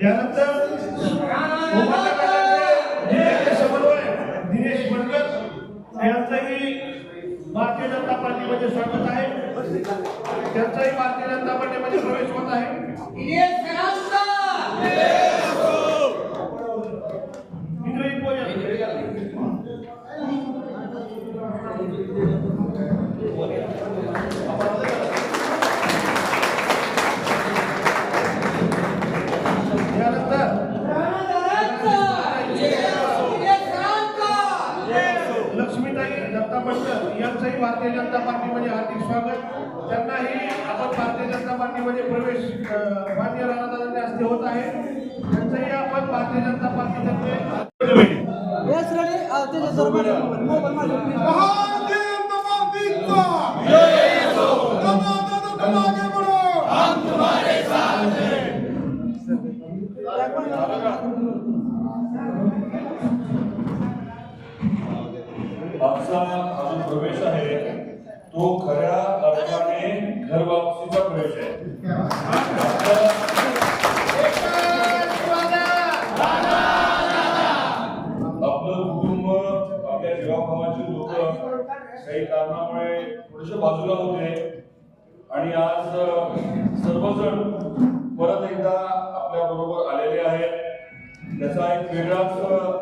त्यानंतर उपाध्याय गटाचे समन्वय दिनेश बनकर यांचंही भारतीय जनता पार्टीमध्ये स्वागत आहे त्यांचाही भारतीय जनता पार्टीमध्ये प्रवेश होत आहे मंडळ यांचंही भारतीय जनता पार्टीमध्ये हार्दिक स्वागत त्यांनाही आपण भारतीय जनता पार्टीमध्ये प्रवेश मान्य राणादादांच्या हस्ते होत आहे त्यांचंही आपण भारतीय जनता पार्टीतर्फे आमचा हा जो प्रवेश आहे तो खऱ्या अर्थाने घर वापसीचा प्रवेश आहे. आपलं- कुटुंब आपल्या जीवाभावाचे लोक काही कारणामुळे थोडेसे बाजूला होते. आणि आज सर्वजण परत एकदा आपल्या बरोबर आलेले आहेत. त्याचा एक वेगळाच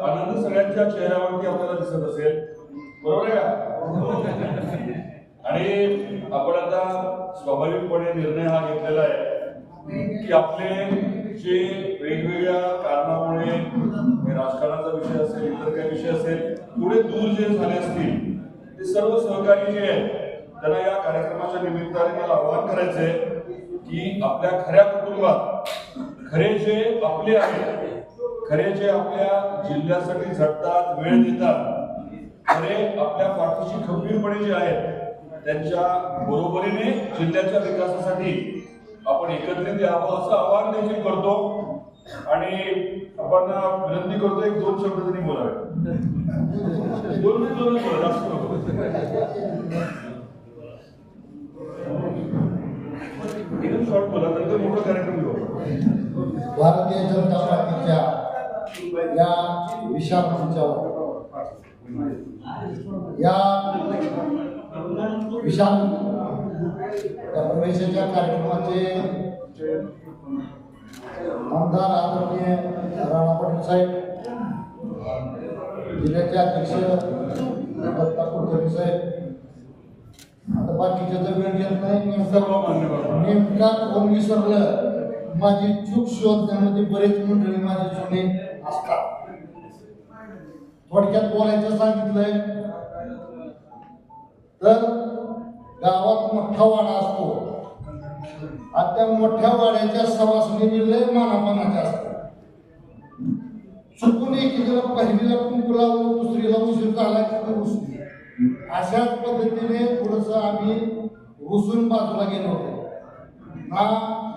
आनंद सगळ्यांच्या चेहऱ्यावरती आपल्याला दिसत असेल. बरोबर आहे. आणि आपण आता स्वाभाविकपणे निर्णय हा घेतलेला आहे की आपले जे वेगवेगळ्या कारणामुळे राजकारणाचा विषय असेल इतर काही विषय असेल पुढे दूर जे झाले असतील ते सर्व सहकारी जे आहेत त्यांना या कार्यक्रमाच्या निमित्ताने मला आवाहन करायचंय की आपल्या खऱ्या कुटुंबात खरे जे आपले आहेत खरे जे आपल्या जिल्ह्यासाठी झटतात वेळ देतात खरे आपल्या पाठीशी खंबीरपणे जे आहेत त्यांच्या बरोबरीने जिल्ह्याच्या विकासासाठी आपण एकत्रित यावं असं आवाहन देखील करतो. आणि आपण विनंती करतो एक दोन शब्द तरी बोलावे. दोन मिनिट दोनच बोला जास्त नको. एकदम शॉर्ट बोला नंतर मोठा कार्यक्रम घेऊ भारतीय जनता पार्टीच्या या विशाल या विशाल या प्रवेशाच्या कार्यक्रमाचे आमदार आदरणीय राणा पाटील साहेब जिल्ह्याचे अध्यक्ष दत्ता कुलकर्णी साहेब. आता बाकीच्या तर वेळ घेत नाही. नेमका कोण विसरलं? माझी चूक शोधण्यामध्ये बरेच मंडळी माझे जुने असतात. थोडक्यात बोलायचं सांगितलंय. तर गावात मोठा वाडा असतो. आणि त्या मोठ्या वाड्याच्या सवासणी लय मानामानाच्या असतात. चुकून एकीकडे पहिलीला कुंकू लावून दुसरीला उशीर झाला की उसरी अशाच पद्धतीने थोडस आम्ही रुसून बाजूला गेलो. होतो ना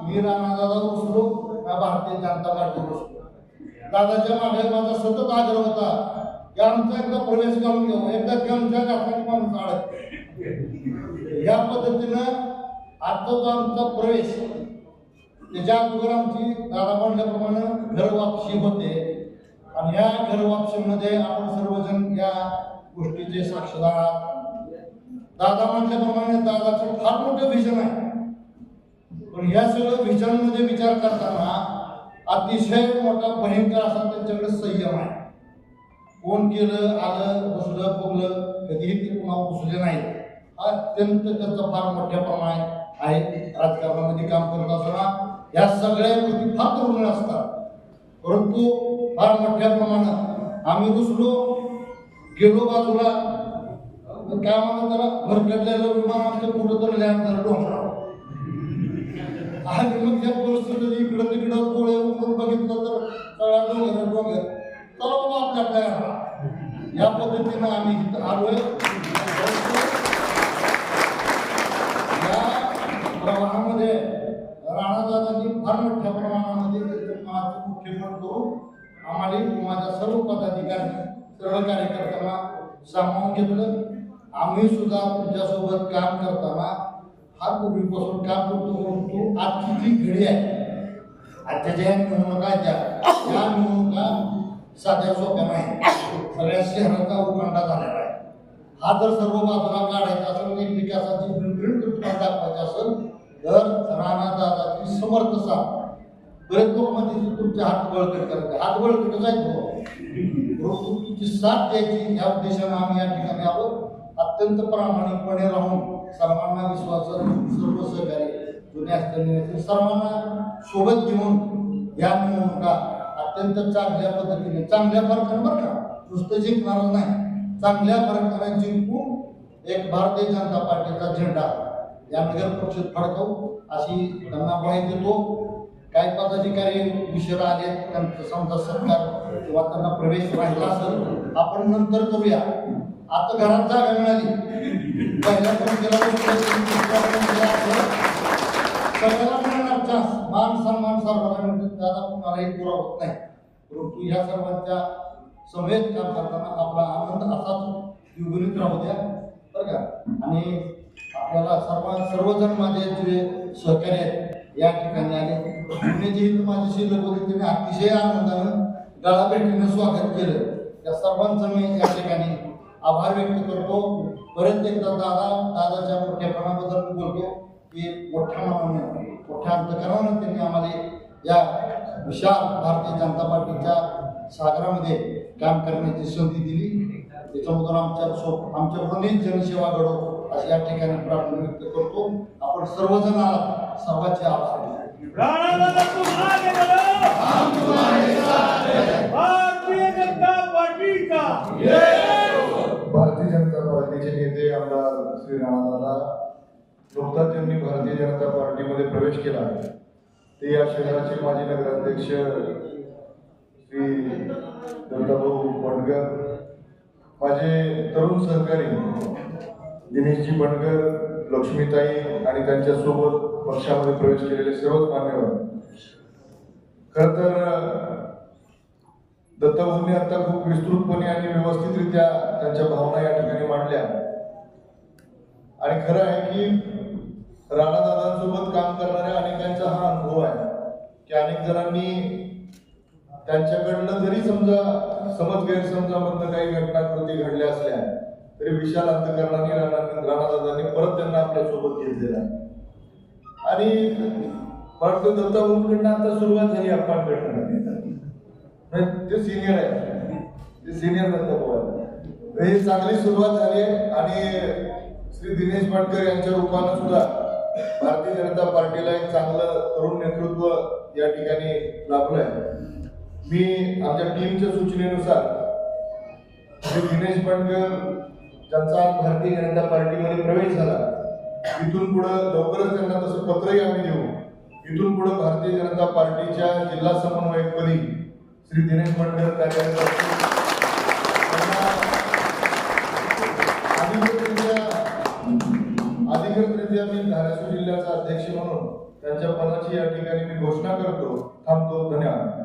मी राणादादा रुसलो ना भारतीय जनता पार्टी रुसलो. दादाच्या मागे माझा सतत आग्रह होता की आमचा एकदा प्रवेश काम घेऊ. एकदा गमच्या गाठाने माणूस आळत या पद्धतीनं आता जो आमचा प्रवेश त्याच्या अगोदर आमची दादा म्हणल्याप्रमाणे घर वापसी होते. आणि या घरवापशीमध्ये आपण सर्वजण या गोष्टीचे साक्षीदार आहात. दादा म्हटल्याप्रमाणे दादाचं फार मोठं विजन आहे. पण या सगळं विजन विचार करताना अतिशय मोठा भयंकर असा त्यांच्याकडे संयम आहे. कोण केलं आलं बसलं फुगलं कधीही ते पुन्हा पुसले नाही हा अत्यंत त्याचा फार मोठ्या प्रमाणात आहे. राजकारणामध्ये काम करत असताना या सगळ्या गोष्टी फार दुर्मिळ असतात. परंतु फार मोठ्या प्रमाणात आम्ही रुसलो गेलो बाजूला. काय म्हणतात त्याला? भरकटलेलं विमान आमचं कुठं तर लँड झालं डोंगरावर. आणि मग त्या परिस्थितीत इकडं तिकडं डोळे उघडून बघितलं तर सगळा डोंगर डोंगर चला बाबा आपल्या आपल्या घराला. या पद्धतीनं आम्ही इथं आलोय या प्रवाहामध्ये राणादादांनी फार मोठ्या प्रमाणामध्ये त्याचं मार्ग मुख्यमंत्री करून आम्हाला माझ्या सर्व पदाधिकारी सर्व कार्यकर्त्यांना सामावून घेतलं. आम्ही सुद्धा तुमच्यासोबत काम करताना हा पूर्वीपासून काम करतो परंतु आजची जी घडी आहे आजच्या ज्या निवडणुका आहेत त्या त्या निवडणुका साध्या सोप्या नाही सगळ्या शहराचा उखंडा झालेला आहे. हा जर सर्व बाजूला काढायचा असेल एक विकासाची ब्लूप्रिंट जर तुम्हाला दाखवायची असेल तर राणा दादाची समर्थ साथ. बरेच लोक म्हणते तुमचे हात बळकट करते हात बळकटच आहेत हो. बुवा. साथ द्यायची या उद्देशाने आम्ही या ठिकाणी आलो अत्यंत प्रामाणिकपणे राहून सर्वांना विश्वासात सर्व सहकार्य जुन्या असलेले सर्वांना सोबत घेऊन या निवडणुका अत्यंत चांगल्या पद्धतीने चांगल्या फरकाने बरं का नुसतं जिंकणार नाही चांगल्या फरकाने जिंकून एक भारतीय जनता पार्टीचा झेंडा या नगर परिषद फडकवू अशी त्यांना ग्वाही देतो काही पदाधिकारी उशिरा आले त्यांचा समजा सरकार किंवा त्यांना प्रवेश राहिला असेल आपण नंतर करूया. आता घरात जागा मिळाली. पहिल्या पंक्तीला सगळ्याला मिळणार चान्स मान सन्मान सर्वांना त्याचा कुणालाही पुरा होत नाही. परंतु या सर्वांच्या समेत काम करताना आपला आनंद असाच द्विगुणित राहू द्या. बरं का? आणि आपल्याला सर्व सर्वजण माझे जे सहकारी आहेत या ठिकाणी आले. पुण्याचे हिंद माझे शिल्लक होते त्यांनी अतिशय आनंदानं गळा भेटीनं स्वागत केलं. त्या सर्वांचं मी या ठिकाणी आभार व्यक्त करतो. परत एकदा दादा दादाच्या मोठ्यापणाबद्दल मी बोलतो. की मोठ्या मनाने मोठ्या अंतकरणानं त्यांनी आम्हाला या विशाल भारतीय जनता पार्टीच्या सागरामध्ये काम करण्याची संधी दिली. त्याच्यामधून आमच्या सो आमच्याकडूनही जनसेवा घडो अशी या ठिकाणी प्रार्थना व्यक्त करतो. आपण सर्वजण आहात सर्वांचे आभार. राणा दादा तुम आगे बढ़ो हम तुम्हारे साथ हैं भारतीय जनता पार्टी का भारतीय जनता पार्टीचे नेते आमदार श्री राणादादा नुकताच त्यांनी भारतीय जनता पार्टीमध्ये प्रवेश केला ते या शहराचे माजी नगराध्यक्ष श्री दत्ताभाऊ बंडगर माझे तरुण सहकारी दिनेशजी बंडगर लक्ष्मीताई आणि त्यांच्यासोबत पक्षामध्ये प्रवेश केलेले सर्वच मान्यवर खर तर दत्तभाऊंनी आता खूप विस्तृतपणे आणि व्यवस्थितरित्या त्यांच्या भावना या ठिकाणी मांडल्या आणि खरं आहे की राणादादांसोबत काम करणाऱ्या अनेकांचा हा अनुभव आहे की अनेक जणांनी त्यांच्याकडनं जरी समजा समज गैरसमजामधनं काही घटना कृती घडल्या असल्या तरी विशाल अंतकरणाने राणा राणादादांनी परत त्यांना आपल्यासोबत घेतलेला आहे. आणि मला वाटतं दत्ताभाऊंकडनं आता सुरुवात झाली अप्पांकडनं ते सिनियर आहे ते सिनियर दत्ताभाऊ आहे ही चांगली सुरुवात झाली आहे. आणि श्री दिनेश पाटकर यांच्या रूपानं सुद्धा भारतीय जनता पार्टीला एक चांगलं तरुण नेतृत्व या ठिकाणी लाभलं आहे. मी आमच्या टीमच्या सूचनेनुसार श्री दिनेश पाटकर ज्यांचा भारतीय जनता पार्टीमध्ये प्रवेश झाला इथून पुढं लवकरच त्यांना तसं पत्रही आम्ही देऊ. इथून पुढे भारतीय जनता पार्टीच्या जिल्हा समन्वयकपदी श्री दिनेश मंडळ कार्यरत त्यांना अधिकृतरित्या मी धाराशिव जिल्ह्याचा अध्यक्ष म्हणून त्यांच्या पदाची या ठिकाणी मी घोषणा करतो. थांबतो. धन्यवाद.